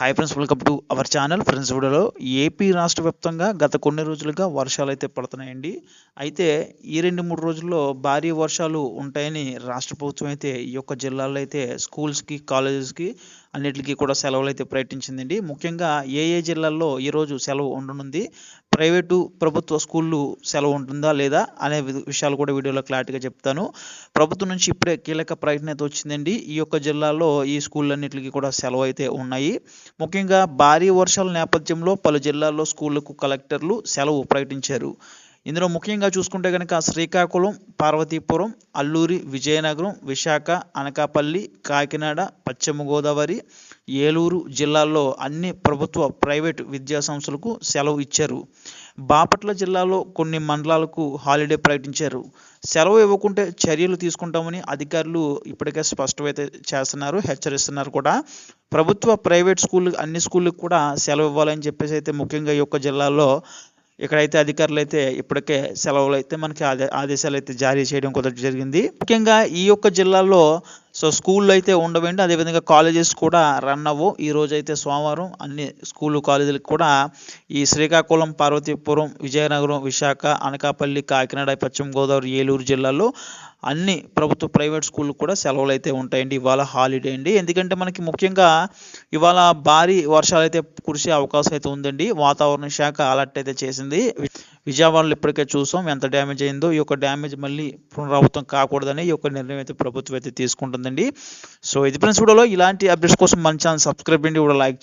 Hi friends welcome to our channel friends వీడియోలో AP రాష్ట్ర వ్యాప్తంగా గత కొన్ని రోజులుగా వర్షాలు అయితే పడుతున్నాయండి. అయితే ఈ రెండు మూడు రోజుల్లో భారీ వర్షాలు ఉంటాయని రాష్ట్ర ప్రభుత్వం అయితే ఈ యొక్క జిల్లాల్లో అయితే స్కూల్స్కి కాలేజెస్కి అన్నిటికీ కూడా సెలవులు అయితే ప్రకటించిందండి. ముఖ్యంగా ఏ ఏ జిల్లాల్లో ఈరోజు సెలవు ఉండనుంది? ప్రైవేటు ప్రభుత్వ స్కూళ్ళు సెలవు ఉంటుందా లేదా అనే వి- విషయాలు కూడా వీడియోలో క్లారిటీగా చెప్తాను. ప్రభుత్వం నుంచి ఇప్పుడే కీలక ప్రకటన అయితే వచ్చిందండి. ఈ యొక్క జిల్లాలో ఈ స్కూళ్ళన్నిటికీ కూడా సెలవు అయితే ఉన్నాయి. ముఖ్యంగా భారీ వర్షాల నేపథ్యంలో పలు జిల్లాల్లో స్కూళ్ళకు కలెక్టర్లు సెలవు ప్రకటించారు. ఇందులో ముఖ్యంగా చూసుకుంటే కనుక శ్రీకాకుళం పార్వతీపురం అల్లూరి విజయనగరం విశాఖ అనకాపల్లి కాకినాడ పశ్చిమ గోదావరి ఏలూరు జిల్లాల్లో అన్ని ప్రభుత్వ ప్రైవేట్ విద్యా సంస్థలకు సెలవు ఇచ్చారు. బాపట్ల జిల్లాలో కొన్ని మండలాలకు హాలిడే ప్రకటించారు. సెలవు ఇవ్వకుంటే చర్యలు తీసుకుంటామని అధికారులు ఇప్పటికే స్పష్టమైతే చేస్తున్నారు హెచ్చరిస్తున్నారు కూడా. ప్రభుత్వ ప్రైవేట్ స్కూల్ అన్ని స్కూళ్ళకి కూడా సెలవు ఇవ్వాలని చెప్పేసి అయితే ముఖ్యంగా ఈ యొక్క జిల్లాలో ఇక్కడైతే అధికారులు అయితే ఇప్పటికే సెలవులు అయితే మనకి ఆదే ఆదేశాలు అయితే జారీ చేయడం కుదరడం జరిగింది. ముఖ్యంగా ఈ యొక్క జిల్లాలో సో స్కూల్లో అయితే ఉండవండి. అదేవిధంగా కాలేజెస్ కూడా రన్ అవ్వు. ఈరోజు అయితే సోమవారం అన్ని స్కూళ్ళు కాలేజీలకు కూడా ఈ శ్రీకాకుళం పార్వతీపురం విజయనగరం విశాఖ అనకాపల్లి కాకినాడ పశ్చిమ గోదావరి ఏలూరు జిల్లాలో అన్ని ప్రభుత్వ ప్రైవేట్ స్కూళ్ళు కూడా సెలవులు అయితే ఉంటాయండి. ఇవాళ హాలిడే అండి. ఎందుకంటే మనకి ముఖ్యంగా ఇవాళ భారీ వర్షాలు అయితే కురిసే అవకాశం అయితే ఉందండి. వాతావరణ శాఖ అలర్ట్ అయితే చేసింది. విజయవాడలో ఇప్పటికే చూసాం ఎంత డ్యామేజ్ అయిందో ఈ యొక్క డ్యామేజ్ మళ్ళీ పునరావృతం కాకూడదని ఈ యొక్క నిర్ణయం అయితే ప్రభుత్వం అయితే తీసుకుంటుందండి. సో ఇది ఫ్రెండ్స్ వీడియోలో ఇలాంటి అప్డేట్స్ కోసం మన ఛానల్ సబ్స్క్రైబ్ చేయండి కూడా లైక్